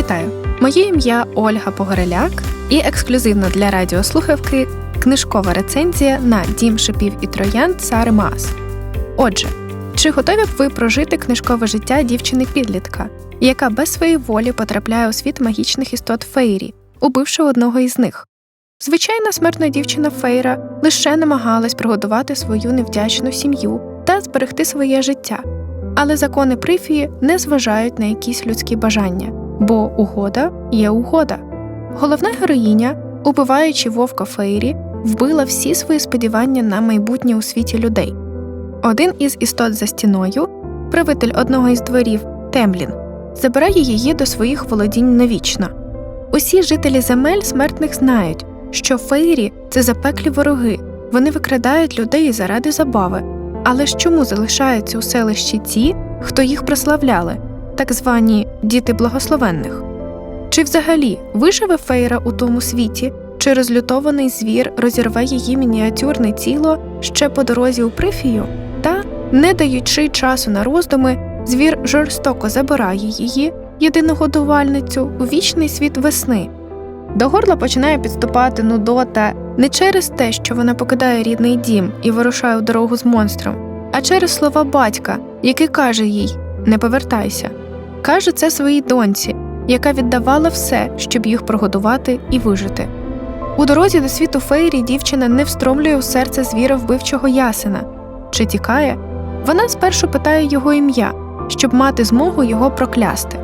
Вітаю! Моє ім'я Ольга Погореляк і ексклюзивно для радіослухавки книжкова рецензія на Дім шипів і троянд Сари Маас. Отже, чи готові б ви прожити книжкове життя дівчини-підлітка, яка без своєї волі потрапляє у світ магічних істот Фейрі, убивши одного із них? Звичайна смертна дівчина Фейра лише намагалась прогодувати свою невдячну сім'ю та зберегти своє життя, але закони прифії не зважають на якісь людські бажання, бо угода є угода. Головна героїня, убиваючи вовка Фейрі, вбила всі свої сподівання на майбутнє у світі людей. Один із істот за стіною, правитель одного із дворів Темлін, забирає її до своїх володінь навічно. Усі жителі земель смертних знають, що фейрі це запеклі вороги, вони викрадають людей заради забави. Але ж чому залишаються у селищі ті, хто їх прославляли, так звані діти благословенних? Чи взагалі виживе фейра у тому світі, чи розлютований звір розірве її мініатюрне тіло ще по дорозі у прифію? Та, не даючи часу на роздуми, звір жорстоко забирає її, єдину годувальницю, у вічний світ весни. До горла починає підступати Нудота не через те, що вона покидає рідний дім і вирушає у дорогу з монстром, а через слова батька, який каже їй Не повертайся. Каже це своїй доньці, яка віддавала все, щоб їх прогодувати і вижити. У дорозі до світу Фейрі дівчина не встромлює у серце звіра вбивчого ясена чи тікає. Вона спершу питає його ім'я, щоб мати змогу його проклясти.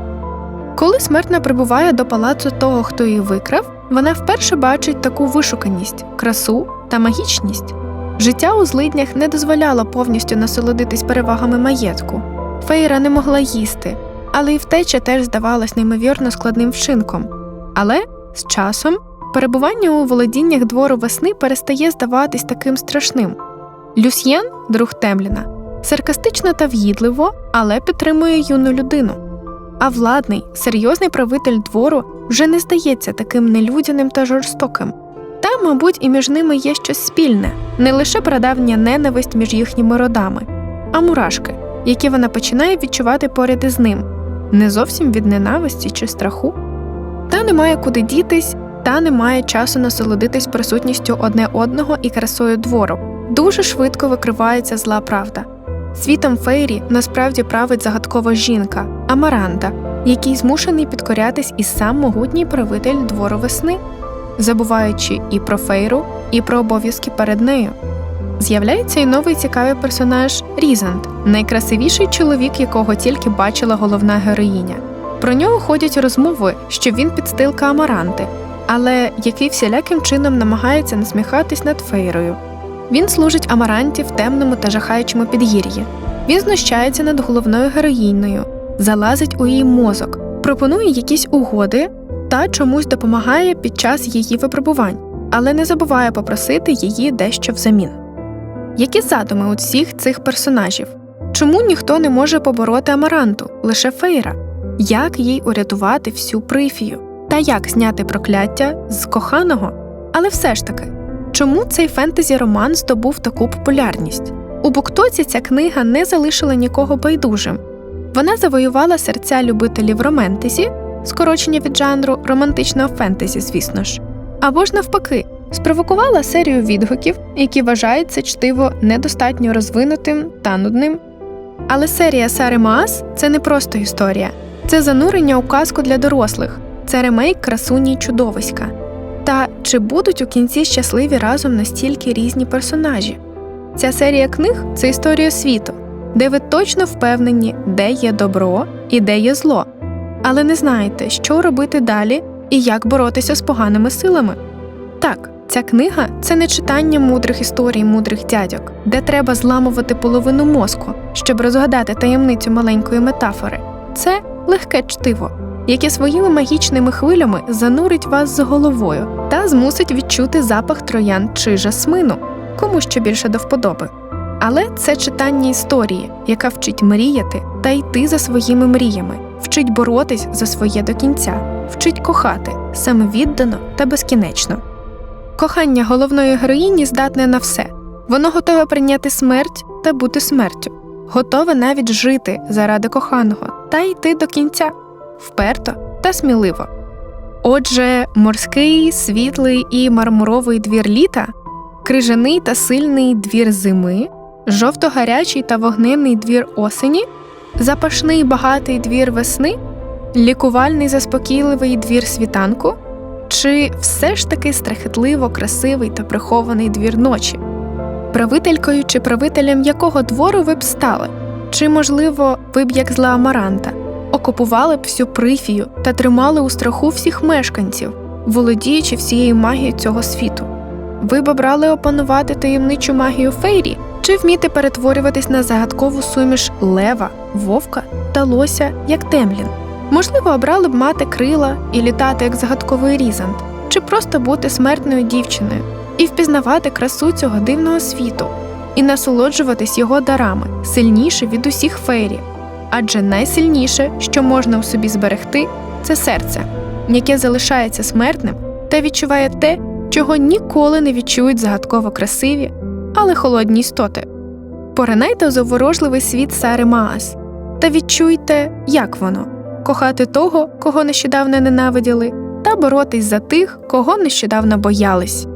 Коли смертна прибуває до палацу того, хто її викрав, вона вперше бачить таку вишуканість, красу та магічність. Життя у злиднях не дозволяло повністю насолодитись перевагами маєтку. Фейра не могла їсти, але й втеча теж здавалась неймовірно складним вчинком. Але з часом перебування у володіннях двору весни перестає здаватись таким страшним. Люсьєн, друг Темліна, саркастично та в'їдливо, але підтримує юну людину. А владний, серйозний правитель двору вже не здається таким нелюдяним та жорстоким. Та, мабуть, і між ними є щось спільне, не лише прадавня ненависть між їхніми родами, а мурашки, які вона починає відчувати поряд із ним, не зовсім від ненависті чи страху. Та немає куди дітись, та немає часу насолодитись присутністю одне одного і красою двору. Дуже швидко викривається зла правда. Світом Фейрі насправді править загадкова жінка Амаранда, який змушений підкорятись і сам могутній правитель двору весни, забуваючи і про Фейру, і про обов'язки перед нею. З'являється і новий цікавий персонаж Різант, найкрасивіший чоловік, якого тільки бачила головна героїня. Про нього ходять розмови, що він підстилка Амаранти, але який всіляким чином намагається насміхатись над Фейрою. Він служить Амаранті в темному та жахаючому підгір'ї. Він знущається над головною героїною, залазить у її мозок, пропонує якісь угоди та чомусь допомагає під час її випробувань, але не забуває попросити її дещо взамін. Які задуми у всіх цих персонажів? Чому ніхто не може побороти Амаранту, лише Фейра? Як їй урятувати всю прифію? Та як зняти прокляття з коханого? Але все ж таки. Чому цей фентезі роман здобув таку популярність? У Буктоці ця книга не залишила нікого байдужим. Вона завоювала серця любителів романтезі, скорочення від жанру романтичного фентезі, звісно ж, або ж навпаки, спровокувала серію відгуків, які вважають це чтиво недостатньо розвинутим та нудним. Але серія Сари Маас це не просто історія, це занурення у казку для дорослих, це ремейк красуні чудовиська. Та чи будуть у кінці щасливі разом настільки різні персонажі? Ця серія книг це історія світу, де ви точно впевнені, де є добро і де є зло, але не знаєте, що робити далі і як боротися з поганими силами. Так, ця книга це не читання мудрих історій мудрих дядьок, де треба зламувати половину мозку, щоб розгадати таємницю маленької метафори. Це легке чтиво яке своїми магічними хвилями занурить вас з головою та змусить відчути запах троян чи жасмину, кому що більше до вподоби. Але це читання історії, яка вчить мріяти та йти за своїми мріями, вчить боротись за своє до кінця, вчить кохати самовіддано та безкінечно. Кохання головної героїні здатне на все, воно готове прийняти смерть та бути смертю, готове навіть жити заради коханого та йти до кінця. Вперто та сміливо. Отже, морський, світлий і мармуровий двір літа, крижаний та сильний двір зими, жовто-гарячий та вогненний двір осені, запашний багатий двір весни, лікувальний заспокійливий двір світанку, чи все ж таки страхітливо красивий та прихований двір ночі? Правителькою чи правителем якого двору ви б стали? Чи, можливо, ви б як зла Амаранта, окупували б всю прифію та тримали у страху всіх мешканців, володіючи всією магією цього світу? Ви б обрали опанувати таємничу магію фейрі чи вміти перетворюватись на загадкову суміш лева, вовка та лося, як Темлін? Можливо, обрали б мати крила і літати як загадковий різант, чи просто бути смертною дівчиною і впізнавати красу цього дивного світу, і насолоджуватись його дарами сильніше від усіх фейрі. Адже найсильніше, що можна у собі зберегти, це серце, яке залишається смертним та відчуває те, чого ніколи не відчують загадково красиві, але холодні істоти. Поринайте у заворожливий світ Сари Маас та відчуйте, як воно кохати того, кого нещодавно ненавиділи, та боротись за тих, кого нещодавно боялись.